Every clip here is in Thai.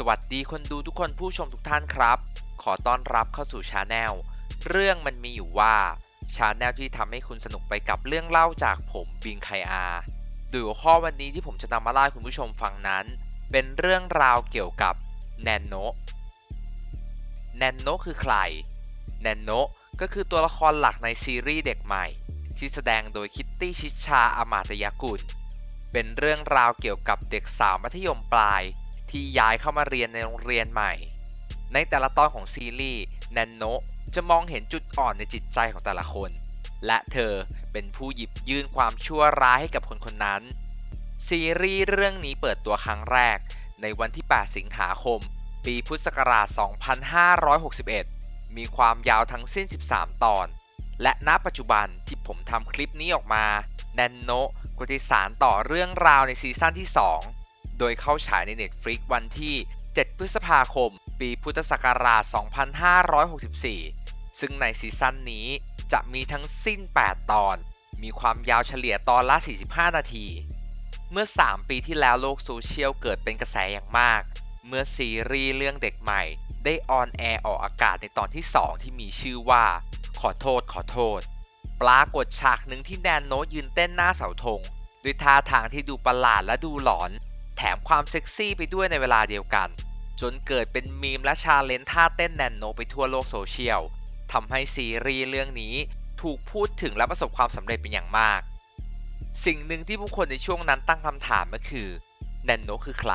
สวัสดีคนดูทุกคนผู้ชมทุกท่านครับ ขอต้อนรับเข้าสู่ชาแนลเรื่องมันมีอยู่ว่าชาแนลที่ทำให้คุณสนุกไปกับเรื่องเล่าจากผมบิงไคอาโดยหัวข้อวันนี้ที่ผมจะนำมาเล่าคุณผู้ชมฟังนั้น เป็นเรื่องราวเกี่ยวกับแนนโนแนนโนคือใครแนนโนก็คือตัวละครหลักในซีรีส์เด็กใหม่ ที่แสดงโดยคิตตี้ชิชาอามาตยากุลเป็นเรื่องราวเกี่ยวกับเด็กสาวมัธยมปลาย ที่ย้ายเข้ามาเรียนในโรงเรียนใหม่ ในแต่ละตอนของซีรีส์แนนโนะจะมองเห็นจุดอ่อนในจิตใจของแต่ละคน และเธอเป็นผู้หยิบยื่นความชั่วร้ายให้กับคนคนนั้น ซีรีส์เรื่องนี้เปิดตัวครั้งแรก ในวันที่ 8 สิงหาคม ปีพุทธศักราช 2561 มีความยาวทั้งสิ้น 13 ตอน และณปัจจุบันที่ผมทำคลิปนี้ออกมา แนนโนะก็ได้สารต่อเรื่องราวในซีซั่นที่ 2 โดยเข้าฉายใน Netflix วันที่ 7 พฤษภาคม ปีพุทธศักราช 2564 ซึ่งในซีซั่นนี้จะมีทั้งสิ้น 8 ตอน มีความยาวเฉลี่ยตอนละ 45 นาที เมื่อ 3 ปีที่แล้วโลกโซเชียลเกิดเป็นกระแสอย่างมาก เมื่อซีรีส์เรื่องเด็กใหม่ ได้ออนแอร์ออกอากาศในตอนที่ 2 ที่มีชื่อว่า ขอโทษ ขอโทษ ปรากฏฉากหนึ่งที่แนนโนยืนเต้นหน้าเสาธงด้วยท่าทางที่ดูประหลาดและดูหลอน แถมความเซ็กซี่ไปด้วยในเวลาเดียวกัน จนเกิดเป็นมีมและชาเลนท่าเต้นแนนโนไปทั่วโลกโซเชียลทำให้ซีรีส์เรื่องนี้ถูกพูดถึงและประสบความสำเร็จเป็นอย่างมาก สิ่งหนึ่งที่ผู้คนในช่วงนั้นตั้งคำถามก็คือแนนโนคือใคร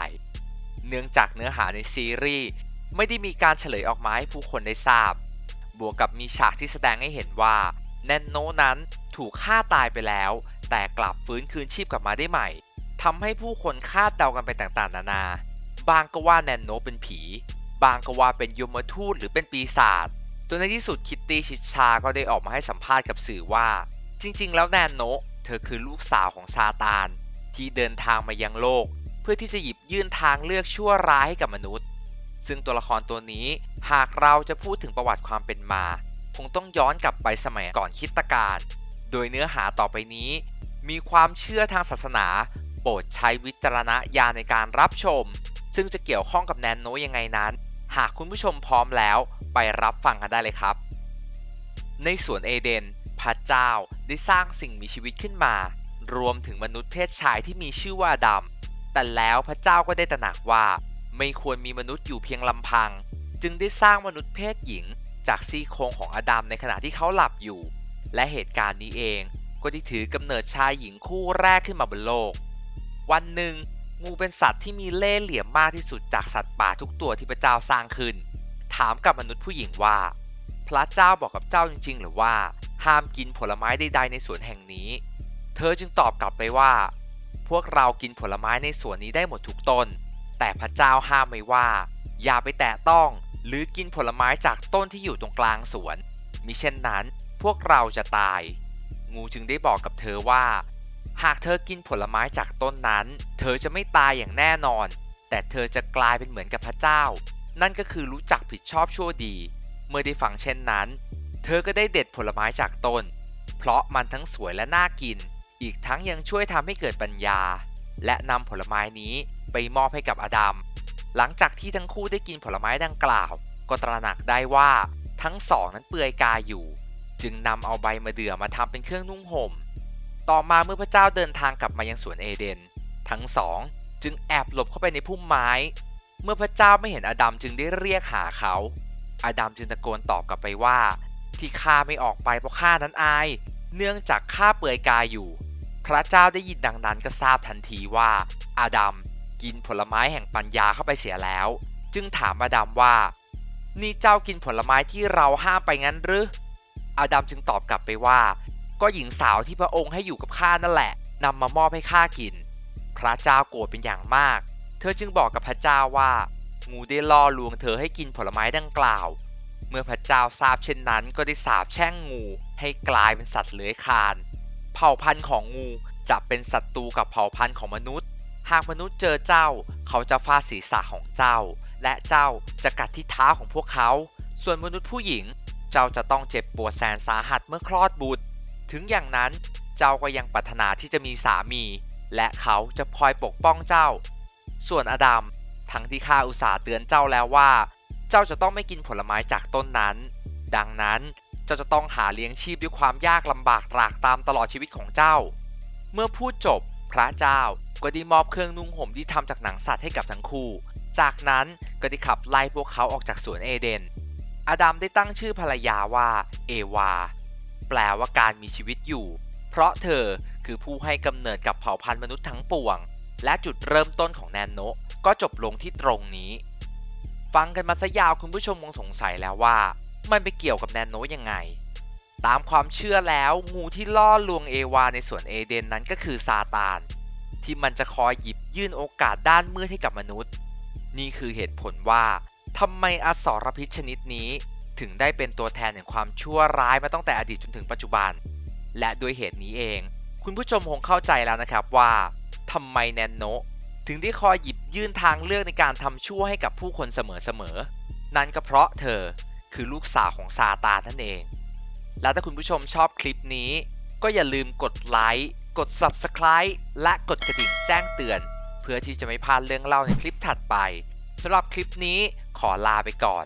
เนื่องจากเนื้อหาในซีรีส์ไม่ได้มีการเฉลยออกมาให้ผู้คนได้ทราบ บวกกับมีฉากที่แสดงให้เห็นว่าแนนโนนั้นถูกฆ่าตายไปแล้ว แต่กลับฟื้นคืนชีพกลับมาได้ใหม่ ทำให้ผู้คนคาดเดากันไปต่างๆ นานา บางก็ว่าแนนโนเป็นผี บางก็ว่าเป็นยมทูตหรือเป็นปีศาจจนในที่สุดคิตตี้ชิชาก็ได้ออกมาให้สัมภาษณ์กับสื่อว่า จริง ๆ แล้วแนนโนเธอคือลูกสาวของซาตาน ที่เดินทางมายังโลก เพื่อที่จะหยิบยื่นทางเลือกชั่วร้ายให้กับมนุษย์ ซึ่งตัวละครตัวนี้หากเราจะพูดถึงประวัติความเป็นมา คงต้องย้อนกลับไปสมัยก่อนคิดตกาลโดยเนื้อหาต่อไปนี้ มีความเชื่อทางศาสนา โปรดใช้วิจารณญาณในการรับชม ซึ่งจะเกี่ยวข้องกับแนนโนยังไงนั้น หากคุณผู้ชมพร้อมแล้วไปรับฟังกันได้เลยครับ ในสวนเอเดน พระเจ้าได้สร้างสิ่งมีชีวิตขึ้นมา รวมถึงมนุษย์เพศชายที่มีชื่อว่าดำแต่แล้วพระเจ้าก็ได้ตระหนักว่า ไม่ควรมีมนุษย์อยู่เพียงลำพัง จึงได้สร้างมนุษย์เพศหญิง จากซี่โครงของอดัมในขณะที่เขาหลับอยู่ และเหตุการณ์นี้เองก็ได้ถือกำเนิดชายหญิงคู่แรกขึ้นมาบนโลก วันหนึ่งงูเป็นสัตว์ที่มีเล่ห์เหลี่ยมมากที่สุดจากสัตว์ป่าทุกตัวที่พระเจ้าสร้างขึ้น ถามกับมนุษย์ผู้หญิงว่า พระเจ้าบอกกับเจ้าจริง ๆ หรือว่าห้ามกินผลไม้ใดๆในสวนแห่งนี้ เธอจึงตอบกลับไปว่า พวกเรากินผลไม้ในสวนนี้ได้หมดทุกต้น แต่พระเจ้าห้ามไว้ว่า อย่าไปแตะต้องหรือกินผลไม้จากต้นที่อยู่ตรงกลางสวน มิเช่นนั้น พวกเราจะตาย งูจึงได้บอกกับเธอว่า หากเธอกินผลไม้จากต้นนั้น เธอจะไม่ตายอย่างแน่นอน แต่เธอจะกลายเป็นเหมือนกับพระเจ้า นั่นก็คือรู้จักผิดชอบชั่วดี เมื่อได้ฟังเช่นนั้น เธอก็ได้เด็ดผลไม้จากต้น เพราะมันทั้งสวยและน่ากิน อีกทั้งยังช่วยทำให้เกิดปัญญา และนำผลไม้นี้ไปมอบให้กับอดัม หลังจากที่ทั้งคู่ได้กินผลไม้ดังกล่าว ก็ตระหนักได้ว่าทั้งสองนั้นเปลือยกายอยู่ จึงนำเอาใบมะเดื่อมาทำเป็นเครื่องนุ่งห่ม ต่อมาเมื่อพระเจ้าเดินทางกลับมายังสวนเอเดน ทั้งสองจึงแอบหลบเข้าไปในพุ่มไม้ เมื่อพระเจ้าไม่เห็นอดัมจึงได้เรียกหาเขา อดัมจึงตะโกนตอบกลับไปว่า ที่ข้าไม่ออกไปเพราะข้านั้นอาย เนื่องจากข้าเปลือยกายอยู่ พระเจ้าได้ยินดังนั้นก็ทราบทันทีว่า อาดัมกินผลไม้แห่งปัญญาเข้าไปเสียแล้ว จึงถามอาดัมว่า นี่เจ้ากินผลไม้ที่เราห้ามไปงั้นหรืออาดัมจึงตอบกลับไปว่า ก็หญิงสาวที่พระองค์ให้อยู่กับข้านั่นแหละนำมามอบให้ข้ากิน พระเจ้าโกรธเป็นอย่างมาก เธอจึงบอกกับพระเจ้าว่า งูได้ล่อลวงเธอให้กินผลไม้ดังกล่าว เมื่อพระเจ้าทราบเช่นนั้น ก็ได้สาปแช่งงูให้กลายเป็นสัตว์เลื้อยคลาน เผ่าพันธุ์ของงูจะเป็นศัตรูกับเผ่าพันธุ์ของมนุษย์ หากมนุษย์เจอเจ้า เขาจะฟาดศีรษะของเจ้า และเจ้าจะกัดที่เท้าของพวกเขา ส่วนมนุษย์ผู้หญิง เจ้าจะต้องเจ็บปวดแสนสาหัสเมื่อคลอดบุตร ถึงอย่างนั้นเจ้าก็ยังปรารถนาที่จะมีสามี และเขาจะคอยปกป้องเจ้า ส่วนอดัมทั้งที่ข้าอุตส่าห์เตือนเจ้าแล้วว่า เจ้าจะต้องไม่กินผลไม้จากต้นนั้น ดังนั้นเจ้าจะต้องหาเลี้ยงชีพด้วยความยากลำบากตรากตามตลอดชีวิตของเจ้า เมื่อพูดจบ พระเจ้าก็ได้มอบเครื่องนุ่งห่มที่ทำจากหนังสัตว์ให้กับทั้งคู่ จากนั้นก็ได้ขับไล่พวกเขาออกจากสวนเอเดน อาดัมได้ตั้งชื่อภรรยาว่าเอวา แปลว่าการมีชีวิตอยู่ เพราะเธอคือผู้ให้กำเนิดกับเผ่าพันธุ์มนุษย์ทั้งปวง และจุดเริ่มต้นของแนนโนะก็จบลงที่ตรงนี้ ฟังกันมาซะยาวคุณผู้ชมคงสงสัยแล้วว่า มันไปเกี่ยวกับแนนโนะยังไง ตามความเชื่อแล้วงูที่ล่อลวงเอวาในสวนเอเดนนั้นก็คือซาตาน ที่มันจะคอยหยิบยื่นโอกาสด้านมืดให้กับมนุษย์ นี่คือเหตุผลว่าทำไมอสรพิษชนิดนี้ ถึงได้เป็นตัวแทนแห่งความชั่วร้ายมาตั้งแต่อดีตจนถึงปัจจุบัน และด้วยเหตุนี้เอง คุณผู้ชมคงเข้าใจแล้วนะครับว่าทำไมแนนโนถึงได้คอยหยิบยื่นทางเลือกในการทำชั่วให้กับผู้คนเสมอๆ นั่นก็เพราะเธอคือลูกสาวของซาตานนั่นเอง แล้วถ้าคุณผู้ชมชอบคลิปนี้ ก็อย่าลืมกดไลค์ กด Subscribe และกดกระดิ่งแจ้งเตือน เพื่อที่จะไม่พลาดเรื่องเล่าในคลิปถัดไปสำหรับคลิปนี้ขอลาไปก่อน